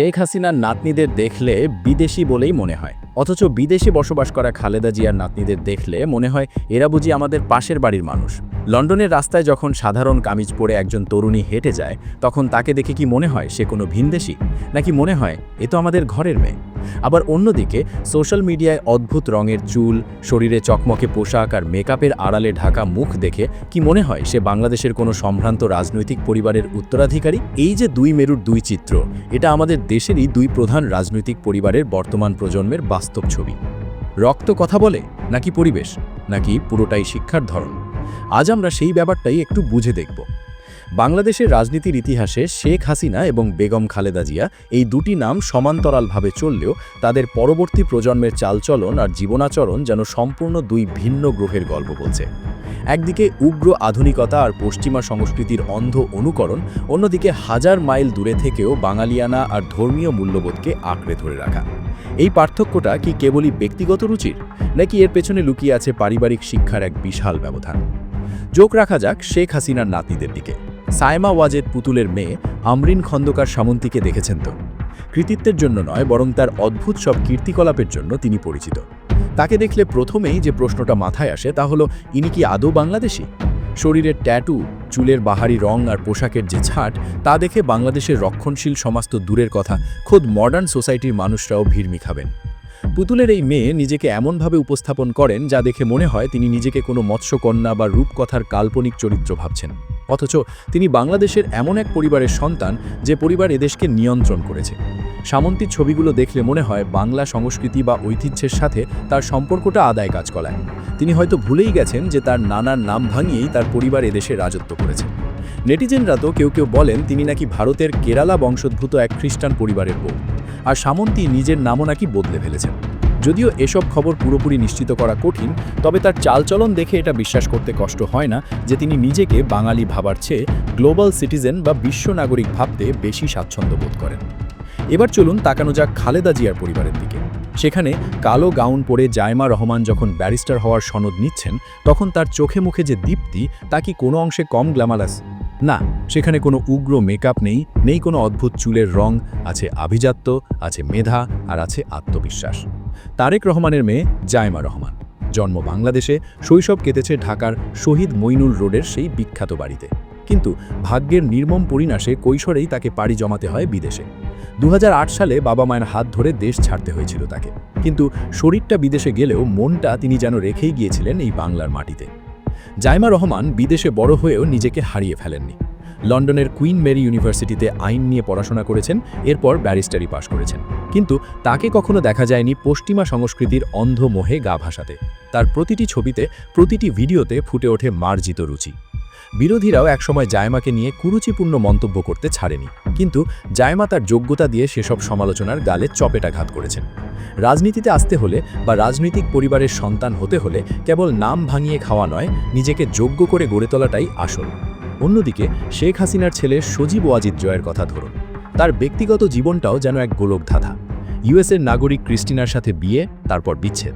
শেখ হাসিনার নাতনিদের দেখলে বিদেশি বলেই মনে হয়। অথচ বিদেশে বসবাস করা খালেদা জিয়ার নাতনিদের দেখলে মনে হয় এরা বুঝি আমাদের পাশের বাড়ির মানুষ। লন্ডনের রাস্তায় যখন সাধারণ কামিজ পরে একজন তরুণী হেঁটে যায়, তখন তাকে দেখে কি মনে হয় সে কোনো ভিনদেশি? নাকি মনে হয় এ তো আমাদের ঘরের মেয়ে? আবার অন্যদিকে সোশ্যাল মিডিয়ায় অদ্ভুত রঙের চুল, শরীরে চকমকে পোশাক আর মেকআপের আড়ালে ঢাকা মুখ দেখে কি মনে হয় সে বাংলাদেশের কোনো সম্ভ্রান্ত রাজনৈতিক পরিবারের উত্তরাধিকারী? এই যে দুই মেরুর দুই চিত্র, এটা আমাদের দেশেরই দুই প্রধান রাজনৈতিক পরিবারের বর্তমান প্রজন্মের বাস্তব ছবি। রক্ত কথা বলে, নাকি পরিবেশ, নাকি পুরোটাই শিক্ষার ধরন? আজ আমরা সেই ব্যাপারটাই একটু বুঝে দেখব। বাংলাদেশের রাজনীতির ইতিহাসে শেখ হাসিনা এবং বেগম খালেদা জিয়া এই দুটি নাম সমান্তরালভাবে চললেও তাদের পরবর্তী প্রজন্মের চালচলন আর জীবনাচরণ যেন সম্পূর্ণ দুই ভিন্ন গ্রহের গল্প বলছে। একদিকে উগ্র আধুনিকতা আর পশ্চিমা সংস্কৃতির অন্ধ অনুকরণ, অন্যদিকে হাজার মাইল দূরে থেকেও বাঙালিয়ানা আর ধর্মীয় মূল্যবোধকে আঁকড়ে ধরে রাখা। এই পার্থক্যটা কি কেবলই ব্যক্তিগত রুচির, নাকি এর পেছনে লুকিয়ে আছে পারিবারিক শিক্ষার এক বিশাল ব্যবধান? যোগ রাখা যাক শেখ হাসিনার নাতনিদের দিকে। সায়মা ওয়াজেদ পুতুলের মেয়ে আমরিন খন্দকার সামন্তীকে দেখেছেন তো। কৃতিত্বের জন্য নয়, বরং তার অদ্ভুত সব কীর্তিকলাপের জন্য তিনি পরিচিত। তাকে দেখলে প্রথমেই যে প্রশ্নটা মাথায় আসে তা হলো, ইনি কি আদৌ বাংলাদেশি? শরীরের ট্যাটু, চুলের বাহারি রং আর পোশাকের যে ছাট, তা দেখে বাংলাদেশের রক্ষণশীল সমাজ তো দূরের কথা, খোদ মডার্ন সোসাইটির মানুষরাও ভিড়মি খাবেন পুতুলের এই মেয়ে নিজেকে এমনভাবে উপস্থাপন করেন যা দেখে মনে হয় তিনি নিজেকে কোনো মৎস্যকন্যা বা রূপকথার কাল্পনিক চরিত্র ভাবছেন। অথচ তিনি বাংলাদেশের এমন এক পরিবারের সন্তান যে পরিবার এদেশকে নিয়ন্ত্রণ করেছে। সামন্তীর ছবিগুলো দেখলে মনে হয় বাংলা সংস্কৃতি বা ঐতিহ্যের সাথে তার সম্পর্কটা আদায় কাজ করায়। তিনি হয়তো ভুলেই গেছেন যে তার নানার নাম ভাঙিয়েই তার পরিবার এদেশে রাজত্ব করেছে। নেটিজেনরা তো কেউ কেউ বলেন তিনি নাকি ভারতের কেরালা বংশোদ্ভূত এক খ্রিস্টান পরিবারের বউ। আর সামন্তী নিজের নামও নাকি বদলে ফেলেছেন। যদিও এসব খবর পুরোপুরি নিশ্চিত করা কঠিন, তবে তার চালচলন দেখে এটা বিশ্বাস করতে কষ্ট হয় না যে তিনি নিজেকে বাঙালি ভাবার চেয়ে গ্লোবাল সিটিজেন বা বিশ্ব নাগরিক ভাবতে বেশি স্বাচ্ছন্দ্য বোধ করেন। এবার চলুন তাকানো যাক খালেদা জিয়ার পরিবারের দিকে। সেখানে কালো গাউন পরে জায়মা রহমান যখন ব্যারিস্টার হওয়ার সনদ নিচ্ছেন, তখন তার চোখে মুখে যে দীপ্তি, তা কি কোনো অংশে কম গ্ল্যামারাস? না, সেখানে কোনো উগ্র মেকআপ নেই নেই কোনো অদ্ভুত চুলের রং, আছে আভিজাত্য, আছে মেধা, আর আছে আত্মবিশ্বাস। তারেক রহমানের মেয়ে জায়মা রহমান। জন্ম বাংলাদেশে, শৈশব কেটেছে ঢাকার শহীদ মইনুল রোডের সেই বিখ্যাত বাড়িতে। কিন্তু ভাগ্যের নির্মম পরিণাসে কৈশোরেই তাকে পাড়ি জমাতে হয় বিদেশে। দু হাজার আট সালে বাবা মায়ের হাত ধরে দেশ ছাড়তে হয়েছিল তাকে। কিন্তু শরীরটা বিদেশে গেলেও মনটা তিনি যেন রেখেই গিয়েছিলেন এই বাংলার মাটিতে। জাইমা রহমান বিদেশে বড় হয়েও নিজেকে হারিয়ে ফেলেননি। লন্ডনের কুইন মেরি ইউনিভার্সিটিতে আইন নিয়ে পড়াশোনা করেছেন, এরপর ব্যারিস্টারি পাশ করেছেন। কিন্তু তাকে কখনো দেখা যায়নি পশ্চিমা সংস্কৃতির অন্ধ মোহে গা ভাসাতে। তার প্রতিটি ছবিতে, প্রতিটি ভিডিওতে ফুটে ওঠে মার্জিত রুচি। বিরোধীরাও একসময় জায়মাকে নিয়ে কুরুচিপূর্ণ মন্তব্য করতে ছাড়েনি। কিন্তু জায়মা তার যোগ্যতা দিয়ে সেসব সমালোচনার গালে চপেটাঘাত করেছেন। রাজনীতিতে আসতে হলে বা রাজনৈতিক পরিবারের সন্তান হতে হলে কেবল নাম ভাঙিয়ে খাওয়া নয়, নিজেকে যোগ্য করে গড়ে তোলাটাই আসল। অন্যদিকে, শেখ হাসিনার ছেলে সজীব ওয়াজিদ জয়ের কথা ধরুন। তার ব্যক্তিগত জীবনটাও যেন এক গোলক ধাঁধা। ইউএসের নাগরিক ক্রিস্টিনার সাথে বিয়ে, তারপর বিচ্ছেদ।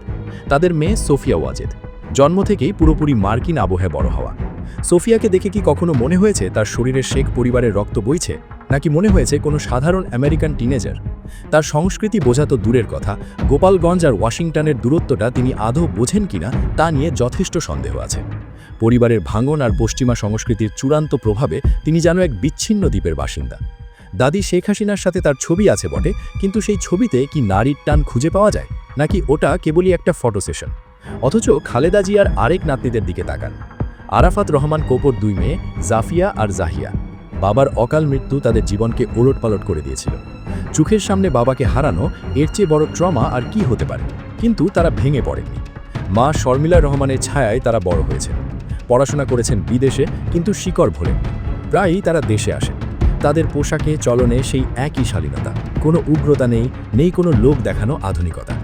তাদের মেয়ে সোফিয়া ওয়াজেদ। জন্ম থেকেই পুরোপুরি মার্কিন আবহে বড় হওয়া। সোফিয়াকে দেখে কি কখনো মনে হয়েছে তার শরীরের শেখ পরিবারের রক্ত বইছে? নাকি মনে হয়েছে কোনো সাধারণ আমেরিকান টিনেজার? তার সংস্কৃতি বোঝা তো দূরের কথা। গোপালগঞ্জ আর ওয়াশিংটনের দূরত্বটা তিনি আদৌ বোঝেন কিনা, তা নিয়ে যথেষ্ট সন্দেহ আছে। পরিবারের ভাঙন আর পশ্চিমা সংস্কৃতির চূড়ান্ত প্রভাবে তিনি যেন এক বিচ্ছিন্ন দ্বীপের বাসিন্দা। দাদি শেখ হাসিনার সাথে তার ছবি আছে বটে, কিন্তু সেই ছবিতে কি নারীর টান খুঁজে পাওয়া যায়? নাকি ওটা কেবলই একটা ফটো সেশন? অথচ খালেদা জিয়ার আরেক নাতনিদের দিকে তাকান। আরাফাত রহমান কোপর দুই মেয়ে, জাফিয়া আর জাহিয়া। বাবার অকাল মৃত্যু তাদের জীবনকে ওলটপালট করে দিয়েছিল। চোখের সামনে বাবাকে হারানো এর চেয়ে বড় ট্রমা আর কি হতে পারে? কিন্তু তারা ভেঙে পড়েনি মা শর্মিলা রহমানের ছায়ায় তারা বড় হয়েছে পড়াশোনা করেছেন বিদেশে, কিন্তু শিকড় ভোলেন প্রায়ই তারা দেশে আসেন। তাদের পোশাকে, চলনে সেই একই শালীনতা। কোনো উগ্রতা নেই নেই কোনো লোক দেখানো আধুনিকতা।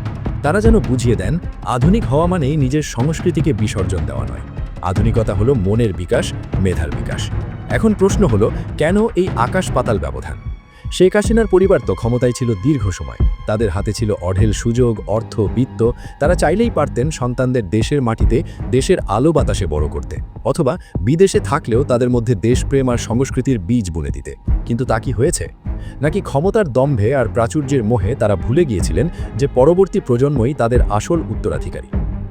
তারা যেন বুঝিয়ে দেন, আধুনিক হওয়া মানেই নিজের সংস্কৃতিকে বিসর্জন দেওয়া নয়। আধুনিকতা হলো মনের বিকাশ, মেধার বিকাশ। এখন প্রশ্ন হলো, কেন এই আকাশ পাতাল ব্যবধান? শেখ হাসিনার পরিবার তো ক্ষমতায় ছিল দীর্ঘ সময়। তাদের হাতে ছিল অঢেল সুযোগ, অর্থ, বিত্ত। তারা চাইলেই পারতেন সন্তানদের দেশের মাটিতে দেশের আলো বাতাসে বড় করতে। অথবা বিদেশে থাকলেও তাদের মধ্যে দেশপ্রেম আর সংস্কৃতির বীজ বুনে দিতে। কিন্তু তা কি হয়েছে? নাকি ক্ষমতার দম্ভে আর প্রাচুর্যের মোহে তারা ভুলে গিয়েছিলেন যে পরবর্তী প্রজন্মই তাদের আসল উত্তরাধিকারী?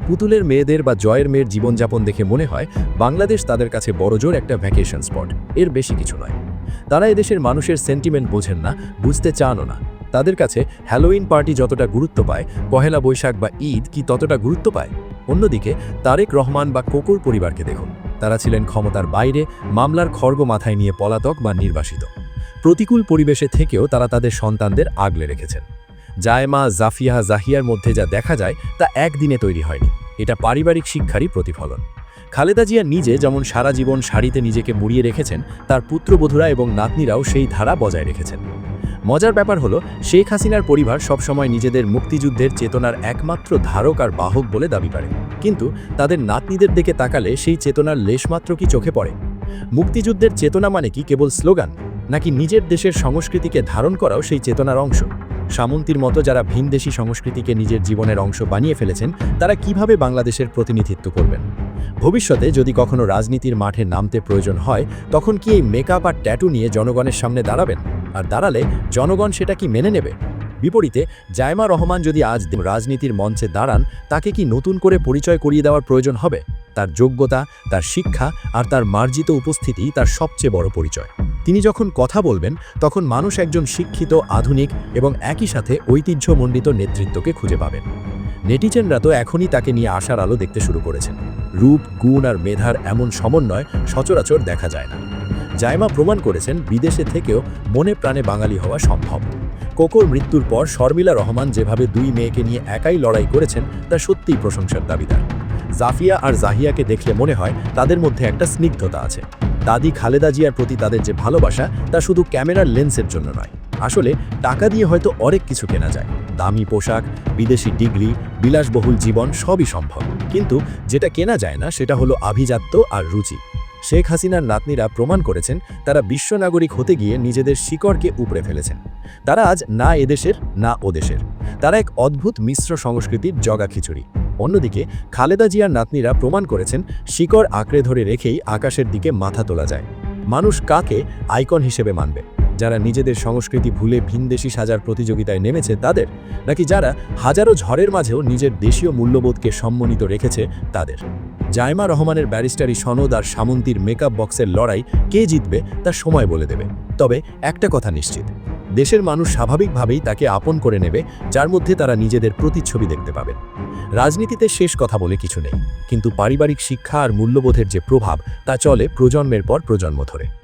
পুতুলের মেয়েদের বা জয়ের মেয়ের জীবনযাপন দেখে মনে হয় বাংলাদেশ তাদের কাছে বড়জোর একটা ভ্যাকেশন স্পট এর বেশি কিছু নয়। তারা এদেশের মানুষের সেন্টিমেন্ট বোঝেন না, বুঝতে চানও না। তাদের কাছে হ্যালোইন পার্টি যতটা গুরুত্ব পায়, পহেলা বৈশাখ বা ঈদ কি ততটা গুরুত্ব পায়? অন্যদিকে, তারেক রহমান বা কোকুর পরিবারকে দেখুন। তারা ছিলেন ক্ষমতার বাইরে, মামলার খর্গ মাথায় নিয়ে পলাতক বা নির্বাসিত। প্রতিকূল পরিবেশে থেকেও তারা তাদের সন্তানদের আগলে রেখেছেন। জায়মা, জাফিয়া, জাহিয়ার মধ্যে যা দেখা যায় তা একদিনে তৈরি হয়নি। এটা পারিবারিক শিক্ষারই প্রতিফলন। খালেদা জিয়া নিজে যেমন সারা জীবন শাড়িতে নিজেকে মুড়িয়ে রেখেছেন, তার পুত্রবধূরা এবং নাতনিরাও সেই ধারা বজায় রেখেছেন। মজার ব্যাপার হলো, শেখ হাসিনার পরিবার সবসময় নিজেদের মুক্তিযুদ্ধের চেতনার একমাত্র ধারক আর বাহক বলে দাবি করে কিন্তু তাদের নাতনিদের দিকে তাকালে সেই চেতনার লেশমাত্র কি চোখে পড়ে? মুক্তিযুদ্ধের চেতনা মানে কি কেবল স্লোগান? নাকি নিজের দেশের সংস্কৃতিকে ধারণ করাও সেই চেতনার অংশ? সামন্তীর মতো যারা ভিনদেশী সংস্কৃতিকে নিজের জীবনের অংশ বানিয়ে ফেলেছেন, তারা কীভাবে বাংলাদেশের প্রতিনিধিত্ব করবেন? ভবিষ্যতে যদি কখনো রাজনীতির মাঠে নামতে প্রয়োজন হয়, তখন কি এই মেকআপ আর ট্যাটু নিয়ে জনগণের সামনে দাঁড়াবেন? আর দাঁড়ালে জনগণ সেটা কি মেনে নেবে? বিপরীতে, জায়মা রহমান যদি আজ রাজনীতির মঞ্চে দাঁড়ান, তাকে কি নতুন করে পরিচয় করিয়ে দেওয়ার প্রয়োজন হবে? তার যোগ্যতা, তার শিক্ষা আর তার মার্জিত উপস্থিতি তার সবচেয়ে বড় পরিচয়। তিনি যখন কথা বলবেন, তখন মানুষ একজন শিক্ষিত, আধুনিক এবং একই সাথে ঐতিহ্যমণ্ডিত নেতৃত্বকে খুঁজে পাবেন। নেটিজেনরা তো এখনই তাকে নিয়ে আসার আলো দেখতে শুরু করেছেন। রূপ, গুণ আর মেধার এমন সমন্বয় সচরাচর দেখা যায় না। জায়মা প্রমাণ করেছেন, বিদেশে থেকেও মনে প্রাণে বাঙালি হওয়া সম্ভব। কোকোর মৃত্যুর পর শর্মিলা রহমান যেভাবে দুই মেয়েকে নিয়ে একাই লড়াই করেছেন, তা সত্যিই প্রশংসার দাবিদার। জাফিয়া আর জাহিয়াকে দেখলে মনে হয় তাদের মধ্যে একটা স্নিগ্ধতা আছে। দাদি খালেদা জিয়ার প্রতি তাদের যে ভালোবাসা, তা শুধু ক্যামেরার লেন্সের জন্য নয়। আসলে টাকা দিয়ে হয়তো অনেক কিছু কেনা যায়। দামি পোশাক, বিদেশি ডিগ্রি, বিলাসবহুল জীবন, সবই সম্ভব। কিন্তু যেটা কেনা যায় না, সেটা হলো আভিজাত্য আর রুচি। শেখ হাসিনার নাতনিরা প্রমাণ করেছেন, তারা বিশ্ব নাগরিক হতে গিয়ে নিজেদের শিকড়কে উপড়ে ফেলেছেন। তারা আজ না এদেশের না ওদেশের তারা এক অদ্ভুত মিশ্র সংস্কৃতির জগা খিচুড়ি। অন্যদিকে, খালেদা জিয়ার নাতনিরা প্রমাণ করেছেন, শিকড় আঁকড়ে ধরে রেখেই আকাশের দিকে মাথা তোলা যায়। মানুষ কাকে আইকন হিসেবে মানবে? যারা নিজেদের সংস্কৃতি ভুলে ভিনদেশি সাজার প্রতিযোগিতায় নেমেছে তাদের? নাকি যারা হাজারো ঝড়ের মাঝেও নিজের দেশীয় মূল্যবোধকে সম্মানিত রেখেছে তাদের? জায়মা রহমানের ব্যারিস্টারি সনদ আর সামন্তীর মেকআপ বক্সের লড়াই কে জিতবে তা সময় বলে দেবে। তবে একটা কথা নিশ্চিত দেশের মানুষ স্বাভাবিকভাবেই তাকে আপন করে নেবে, যার মধ্যে তারা নিজেদের প্রতিচ্ছবি দেখতে পাবেন। রাজনীতিতে শেষ কথা বলে কিছু নেই, কিন্তু পারিবারিক শিক্ষা আর মূল্যবোধের যে প্রভাব, তা চলে প্রজন্মের পর প্রজন্ম ধরে।